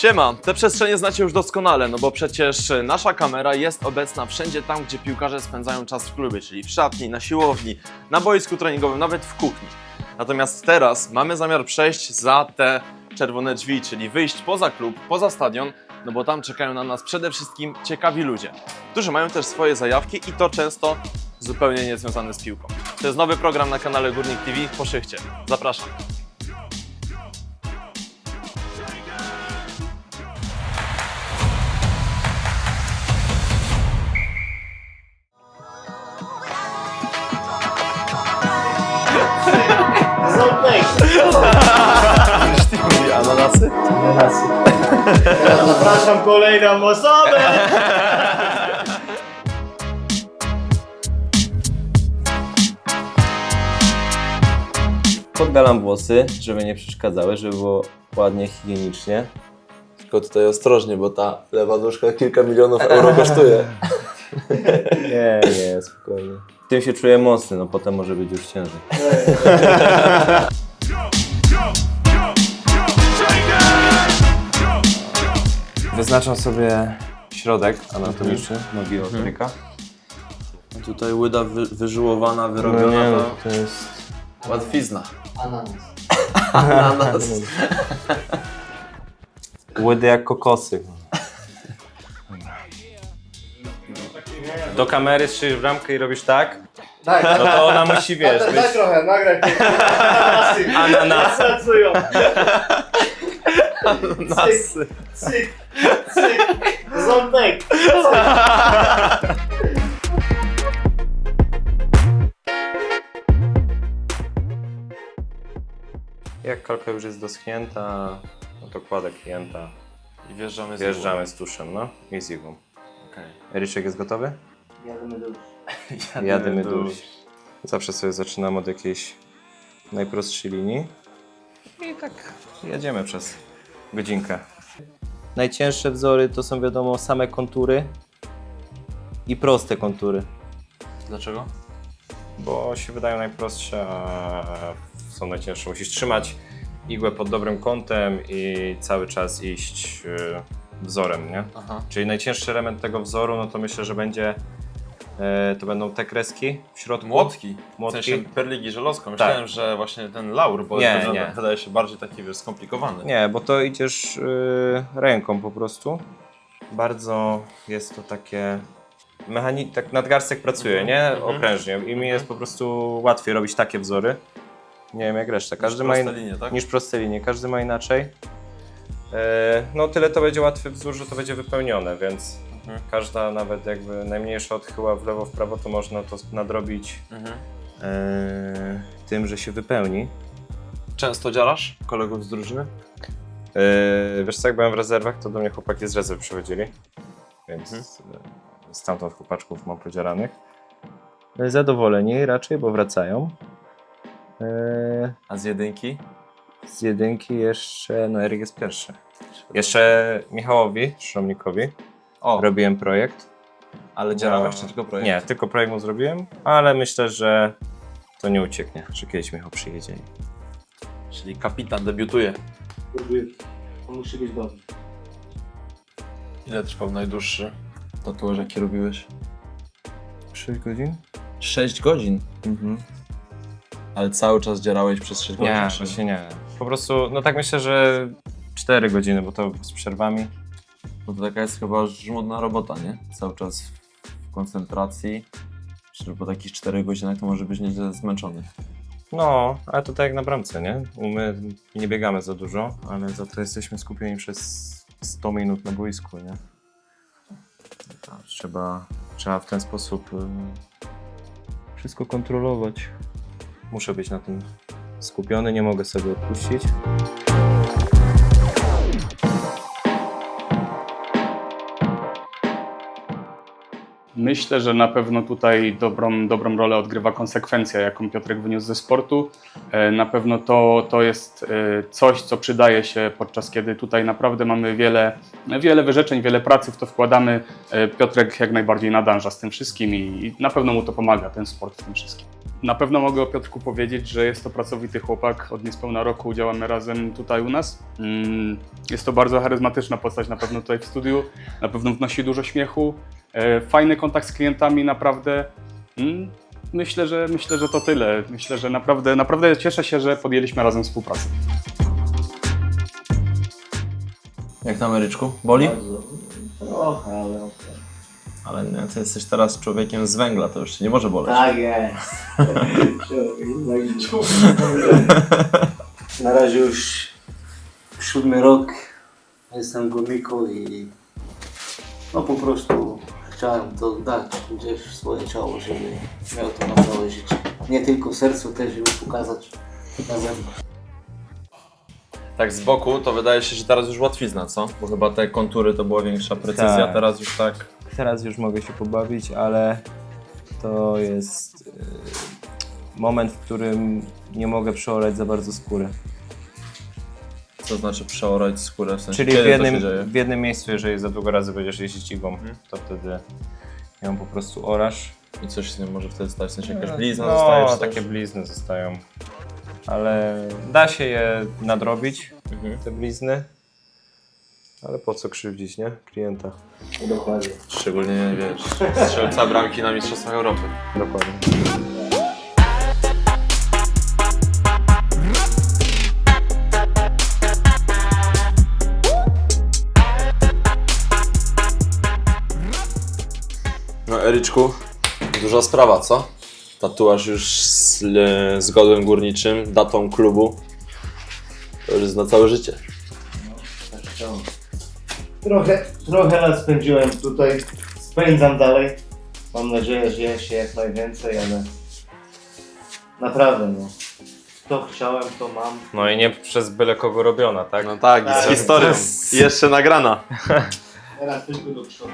Siema, te przestrzenie znacie już doskonale, no bo przecież nasza kamera jest obecna wszędzie tam, gdzie piłkarze spędzają czas w klubie, czyli w szatni, na siłowni, na boisku treningowym, nawet w kuchni. Natomiast teraz mamy zamiar przejść za te czerwone drzwi, czyli wyjść poza klub, poza stadion, no bo tam czekają na nas przede wszystkim ciekawi ludzie, którzy mają też swoje zajawki i to często zupełnie niezwiązane z piłką. To jest nowy program na kanale Górnik TV po szychcie. Zapraszam. Ząbek! Ananasy? Teraz zapraszam kolejną osobę! Podgalam włosy, żeby nie przeszkadzały, żeby było ładnie, higienicznie. Tylko tutaj ostrożnie, bo ta lewa nóżka kilka milionów euro kosztuje. Nie, nie, spokojnie. Tym się czuję mocny, no potem może być już ciężej. Wyznaczam sobie środek anatomiczny nogi Otryka. Tutaj łyda wy, wyżyłowana, No wyrobiona, nie, no, to to jest... łatwizna. Ananas. Ananas. Łydy jak kokosy. Do kamery strzelisz w ramkę i robisz tak, Daj, no to ona musi, wiesz, daj, być daj trochę, nagraj. Ananasy. ananas. Pracują. Cyk, cyk, cyk. Ząbek. Jak kalka już jest doschnięta, no to kładę klienta, I wjeżdżamy z wjeżdżamy z tuszem, no i z igłą. Okej. Ryczek jest gotowy? Jadymy dusz. Jadymy dusz. Zawsze sobie zaczynam od jakiejś najprostszej linii i tak jedziemy przez godzinkę. Najcięższe wzory to są wiadomo same kontury i proste kontury, Dlaczego? bo się wydają najprostsze, a są najcięższe. Musisz trzymać igłę pod dobrym kątem i cały czas iść y, wzorem, nie? Aha. Czyli najcięższy element tego wzoru, no to myślę, że będzie e, to będą te kreski w środku. Młotki. Młotki. W sensie perligi żelazko. Myślałem, że właśnie ten laur, bo Nie, to nie. wydaje się bardziej taki wiesz, skomplikowany. Nie, bo to idziesz y, ręką po prostu. Bardzo jest to takie mechani- tak nadgarstek pracuje, nie? Okrężnie i mi jest po prostu łatwiej robić takie wzory. Nie wiem jak reszta. Każdy ma proste in- linie, tak? niż proste linie, każdy ma inaczej. E, no tyle to będzie łatwy wzór, że to będzie wypełnione, więc Mhm. Każda nawet jakby najmniejsza odchyła w lewo w prawo to można to nadrobić Mhm. e, tym, że się wypełni. Często dziarasz kolegów z drużyny? Yy, wiesz co, jak byłem w rezerwach, to do mnie chłopaki z rezerw przychodzili, więc Mhm. yy, stamtąd chłopaczków mam podzieranych. Yy, Zadowoleni raczej, bo wracają. Yy, A z jedynki? z jedynki jeszcze, no Eryk jest pierwszy. Jeszcze Michałowi Szromnikowi O, robiłem projekt. ale dziarałeś No, czy tylko projekt? Nie, tylko projekt mu zrobiłem, ale myślę, że to nie ucieknie, że kiedyś Michał przyjedzie. i- Czyli kapitan debiutuje. To musi być dobry. Ile trwał najdłuższy tatuaż jaki robiłeś? 6 godzin? 6 godzin. Mhm. Ale cały czas dzierałeś przez 6 godzin? Nie, czy- właśnie nie. Po prostu, no tak myślę, że 4 godziny, bo to z przerwami. Bo to taka jest chyba żmudna robota, nie? Cały czas w koncentracji. Czy po takich 4 godzinach to może być nieźle zmęczony. No, ale to tak jak na bramce, nie? My nie biegamy za dużo, ale za to jesteśmy skupieni przez 100 minut na boisku, nie? Trzeba, trzeba w ten sposób y, wszystko kontrolować. Muszę być na tym skupiony, nie mogę sobie odpuścić. Myślę, że na pewno tutaj dobrą, dobrą rolę odgrywa konsekwencja, jaką Piotrek wyniósł ze sportu. E, Na pewno to, to jest e, coś, co przydaje się podczas kiedy tutaj naprawdę mamy wiele, wiele wyrzeczeń, wiele pracy w to wkładamy. E, Piotrek jak najbardziej nadąża z tym wszystkim i, na pewno mu to pomaga, ten sport w tym wszystkim. Na pewno mogę o Piotrku powiedzieć, że jest to pracowity chłopak. Od niespełna roku działamy razem tutaj u nas. Mm, Jest to bardzo charyzmatyczna postać na pewno tutaj w studiu. Na pewno wnosi dużo śmiechu. E, Fajny kontakt z klientami, naprawdę. Mm, Myślę, że myślę, że to tyle. Myślę, że naprawdę, naprawdę cieszę się, że podjęliśmy razem współpracę. Jak na Ameryczku? Boli? Bardzo. Trochę, ale okej. Ale nie, ty jesteś teraz człowiekiem z węgla, to już ci nie może boleć. Tak jest. Na razie już siódmy rok jestem górniku i no po prostu chciałem to dać gdzieś w swoje ciało, żeby miał to na całe życie. Nie tylko sercu też, żeby pokazać na zewnątrz. Tak z boku to wydaje się, że teraz już łatwizna, co? Bo chyba te kontury to była większa precyzja, Tak. teraz już tak. Teraz już mogę się pobawić, ale to jest y, moment, w którym nie mogę przeorać za bardzo skóry. Co znaczy przeorać skórę w sensie Czyli w kiedy to się jednym, dzieje? w jednym miejscu, jeżeli za długo razy będziesz jeździć igą, to wtedy ją po prostu orasz. I coś się z nim może wtedy stać, w sensie jakaś blizna no, zostaje czy coś? takie blizny zostają. Ale da się je nadrobić, Mhm. te blizny. Ale po co krzywdzić, nie? Klienta. Dokładnie. Szczególnie, wiesz, strzelca bramki na Mistrzostwach Europy. Dokładnie. Eryczku, duża sprawa, co? Tatuaż już z, le- z godłem górniczym, datą klubu. To już jest na całe życie. Tak chciałem. Trochę, trochę lat spędziłem tutaj, spędzam dalej. Mam nadzieję, że jeszcze jak najwięcej, ale naprawdę no. To chciałem, to mam. No i nie przez byle kogo robiona, tak? No tak, i z Tak. historią. I jeszcze nagrana. Teraz tylko do przodu.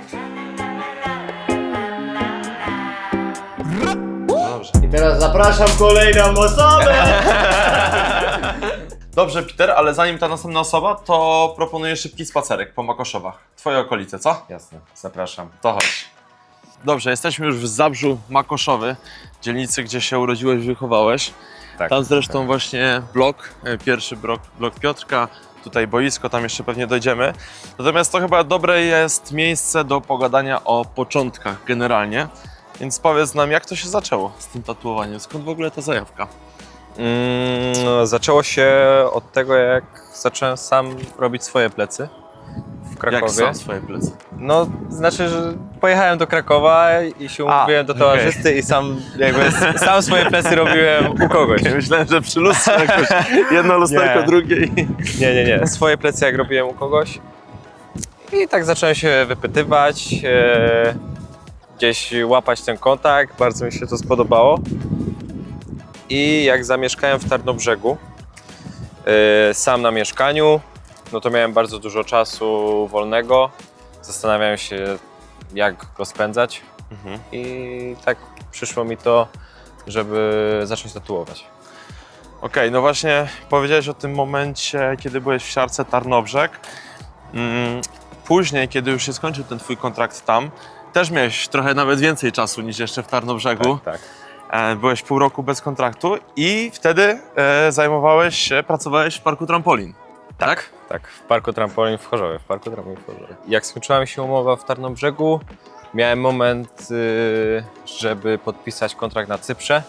I teraz zapraszam kolejną osobę! Dobrze, Peter, ale zanim ta następna osoba, to proponuję szybki spacerek po Makoszowach. Twoje okolice, co? Jasne, zapraszam. To chodź. Dobrze, jesteśmy już w Zabrzu Makoszowy, dzielnicy, gdzie się urodziłeś, wychowałeś. Tak. Tam zresztą właśnie blok, e, pierwszy blok, blok Piotrka, tutaj boisko, tam jeszcze pewnie dojdziemy. Natomiast to chyba dobre jest miejsce do pogadania o początkach generalnie. Więc powiedz nam, jak to się zaczęło z tym tatuowaniem? Skąd w ogóle ta zajawka? Mm, no, zaczęło się od tego, jak zacząłem sam robić swoje plecy w Jak Krakowie. sam swoje plecy? No, znaczy, że pojechałem do Krakowa i się A, umówiłem do towarzysty i sam jakby sam swoje plecy robiłem u kogoś. Myślałem, że przy lustrze jakoś jedno lusterko, Nie. drugie i... Nie, nie, nie. Swoje plecy jak robiłem u kogoś. I tak zacząłem się wypytywać, e, gdzieś łapać ten kontakt. Bardzo mi się to spodobało. I jak zamieszkałem w Tarnobrzegu, e, sam na mieszkaniu, no to miałem bardzo dużo czasu wolnego. Zastanawiałem się, jak go spędzać. Mhm. I tak przyszło mi to, żeby zacząć tatuować. Okej, no właśnie powiedziałeś o tym momencie, kiedy byłeś w siarce Tarnobrzeg. Mm, Później, kiedy już się skończył ten twój kontrakt tam, też miałeś trochę nawet więcej czasu niż jeszcze w Tarnobrzegu. Tak. E, Byłeś pół roku bez kontraktu i wtedy e, zajmowałeś się, pracowałeś w parku trampolin. Tak? Tak, w parku trampolin w Chorzowie, w parku trampolin w Chorzowie. Jak skończyła mi się umowa w Tarnobrzegu, miałem moment, y, żeby podpisać kontrakt na Cyprze,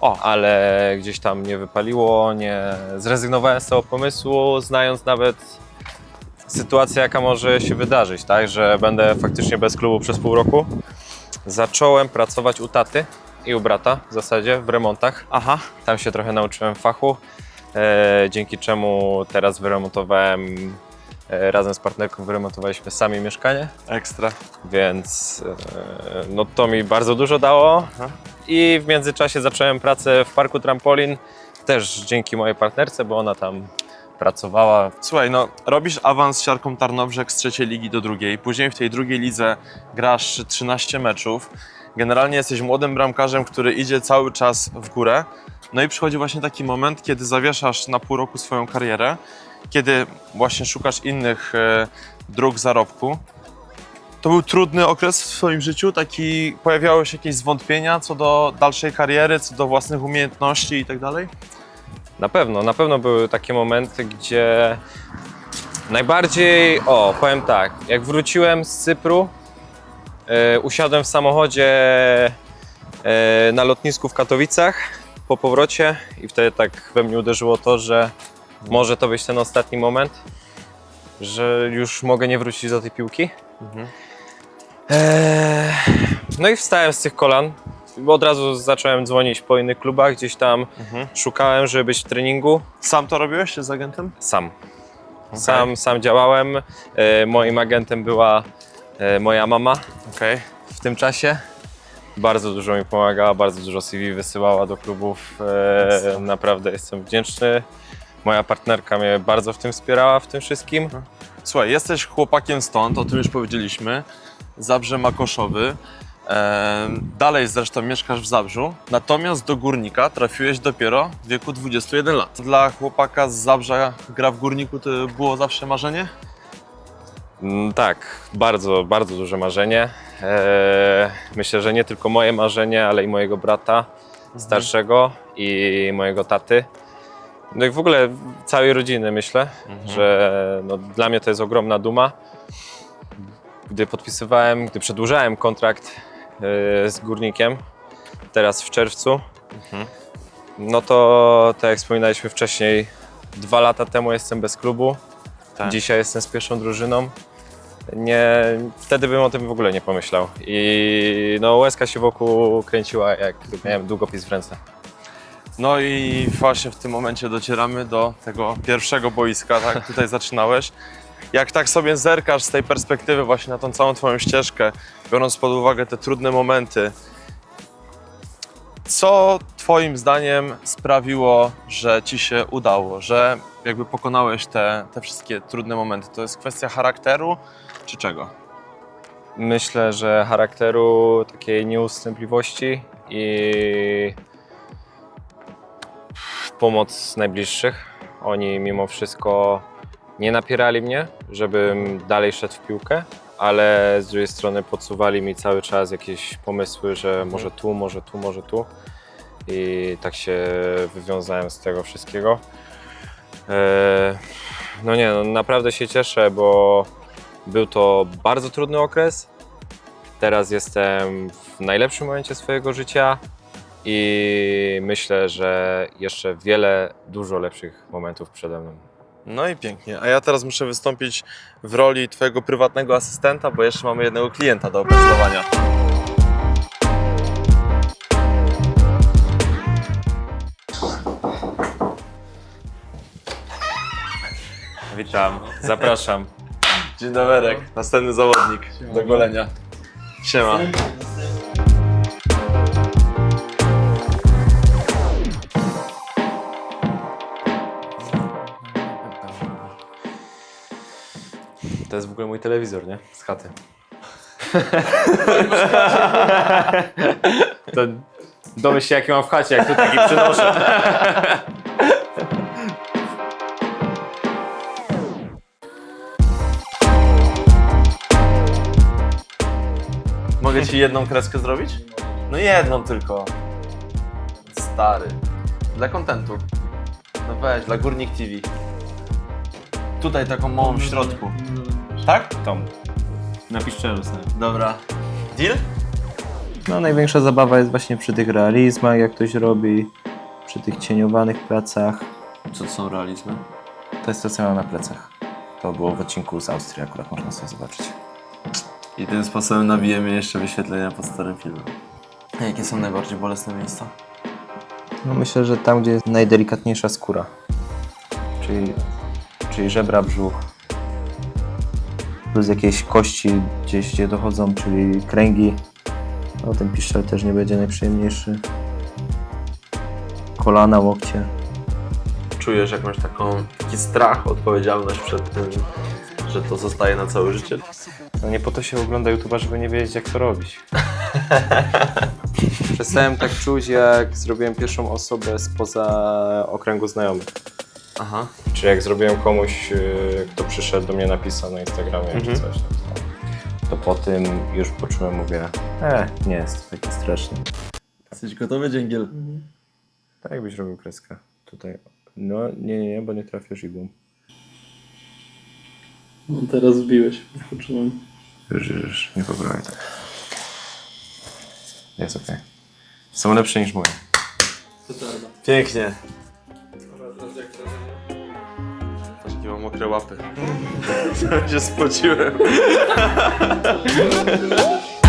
o, ale gdzieś tam nie wypaliło, nie zrezygnowałem z tego pomysłu, znając nawet sytuację, jaka może się wydarzyć, tak, że będę faktycznie bez klubu przez pół roku. Zacząłem pracować u taty i u brata w zasadzie w remontach. Aha. Tam się trochę nauczyłem fachu, e, dzięki czemu teraz wyremontowałem, e, razem z partnerką wyremontowaliśmy sami mieszkanie, Ekstra. więc e, no to mi bardzo dużo dało. I w międzyczasie zacząłem pracę w parku trampolin, też dzięki mojej partnerce, bo ona tam pracowała. Słuchaj, no robisz awans z siarką Tarnobrzeg z trzeciej ligi do drugiej, później w tej drugiej lidze grasz 13 meczów. Generalnie jesteś młodym bramkarzem, który idzie cały czas w górę. No i przychodzi właśnie taki moment, kiedy zawieszasz na pół roku swoją karierę, kiedy właśnie szukasz innych e, dróg zarobku. To był trudny okres w swoim życiu, taki pojawiały się jakieś zwątpienia co do dalszej kariery, co do własnych umiejętności i tak dalej? Na pewno, na pewno były takie momenty, gdzie najbardziej, o, powiem tak, jak wróciłem z Cypru, e, usiadłem w samochodzie e, na lotnisku w Katowicach po powrocie i wtedy tak we mnie uderzyło to, że może to być ten ostatni moment, że już mogę nie wrócić do tej piłki. Eee, no i wstałem z tych kolan. Od razu zacząłem dzwonić po innych klubach, gdzieś tam szukałem, żeby być w treningu. Sam to robiłeś czy z agentem? Sam. Sam, sam działałem. E, moim agentem była e, moja mama Okej. w tym czasie. Bardzo dużo mi pomagała, bardzo dużo CV wysyłała do klubów. E, naprawdę jestem wdzięczny. Moja partnerka mnie bardzo w tym wspierała, w tym wszystkim. Słuchaj, jesteś chłopakiem stąd, o tym już powiedzieliśmy. Zabrze Makoszowy. Dalej zresztą mieszkasz w Zabrzu, natomiast do Górnika trafiłeś dopiero w wieku 21 lat. Dla chłopaka z Zabrza gra w Górniku to było zawsze marzenie? Mm, Tak, bardzo, bardzo duże marzenie. E, myślę, że nie tylko moje marzenie, ale i mojego brata starszego i mojego taty. No i w ogóle całej rodziny myślę, że no, dla mnie to jest ogromna duma. Gdy podpisywałem, gdy przedłużałem kontrakt z Górnikiem, teraz w czerwcu, no to tak jak wspominaliśmy wcześniej, dwa lata temu jestem bez klubu, Tak. dzisiaj jestem z pierwszą drużyną. Nie, wtedy bym o tym w ogóle nie pomyślał. I no, łezka się wokół kręciła, jak miałem długopis w ręce. No i właśnie w tym momencie docieramy do tego pierwszego boiska, tak? Tutaj zaczynałeś. Jak tak sobie zerkasz z tej perspektywy właśnie na tą całą twoją ścieżkę, biorąc pod uwagę te trudne momenty, co twoim zdaniem sprawiło, że ci się udało, że jakby pokonałeś te, te wszystkie trudne momenty? To jest kwestia charakteru czy czego? Myślę, że charakteru, takiej nieustępliwości i pomoc najbliższych. Oni mimo wszystko nie napierali mnie, żebym dalej szedł w piłkę, ale z drugiej strony podsuwali mi cały czas jakieś pomysły, że może tu, może tu, może tu. I tak się wywiązałem z tego wszystkiego. Eee, No nie, no naprawdę się cieszę, bo był to bardzo trudny okres. Teraz jestem w najlepszym momencie swojego życia i myślę, że jeszcze wiele, dużo lepszych momentów przede mną. No i pięknie. A ja teraz muszę wystąpić w roli Twojego prywatnego asystenta, bo jeszcze mamy jednego klienta do opracowania. Witam, zapraszam. Dzień dobry, następny zawodnik do golenia. Siema. To jest w ogóle mój telewizor, nie? Z chaty. to domyśl się, jaki mam w chacie, jak tu taki przynoszę. Mogę Ci jedną kreskę zrobić? No jedną tylko. Stary. Dla kontentu. No weź, dla Górnik TV. Tutaj taką małą w środku. Tak? Tom, napisz czelu sobie. Dobra. Deal? No, największa zabawa jest właśnie przy tych realizmach, jak ktoś robi, przy tych cieniowanych pracach. Co to są realizmy? To jest to, co miałem na plecach. To było w odcinku z Austrii, akurat można sobie zobaczyć. I tym sposobem nabijemy jeszcze wyświetlenia pod starym filmem. A jakie są najbardziej bolesne miejsca? No, myślę, że tam, gdzie jest najdelikatniejsza skóra, czyli, czyli żebra, brzuch, plus jakieś kości gdzieś, gdzie dochodzą, czyli kręgi. No, ten piszczel też nie będzie najprzyjemniejszy. Kolana, łokcie. czujesz jakąś taką, taki strach, odpowiedzialność przed tym, że to zostaje na całe życie? No nie po to się ogląda YouTube'a, żeby nie wiedzieć jak to robić. Przestałem tak czuć, jak zrobiłem pierwszą osobę spoza okręgu znajomych. Aha. Czy jak zrobiłem komuś, yy, kto przyszedł do mnie, napisał na Instagramie czy Mhm. coś, no to, po tym już poczułem, mówię, e, nie jest to taki straszny. Jesteś gotowy, dzięgiel? Tak jakbyś robił kreskę tutaj. No nie, nie, nie, bo nie trafisz igłą. No teraz wbiłeś, poczułem. Już, już, nie poprawiaj tak. Jest okej. Są lepsze niż moje. Pięknie. Aż Takie mam mokre łapy. się spociłem.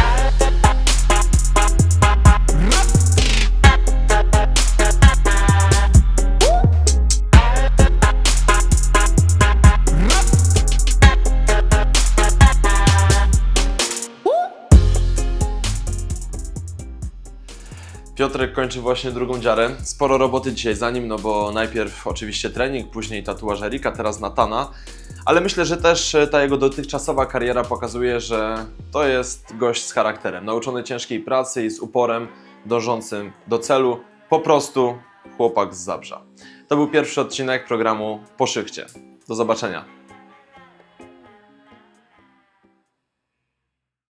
Piotrek kończy właśnie drugą dziarę. Sporo roboty dzisiaj za nim, no bo najpierw oczywiście trening, później tatuaż Erika, teraz Natana. Ale myślę, że też e, ta jego dotychczasowa kariera pokazuje, że to jest gość z charakterem, nauczony ciężkiej pracy i z uporem, dążącym do celu. Po prostu chłopak z Zabrza. To był pierwszy odcinek programu Po Szychcie. Do zobaczenia.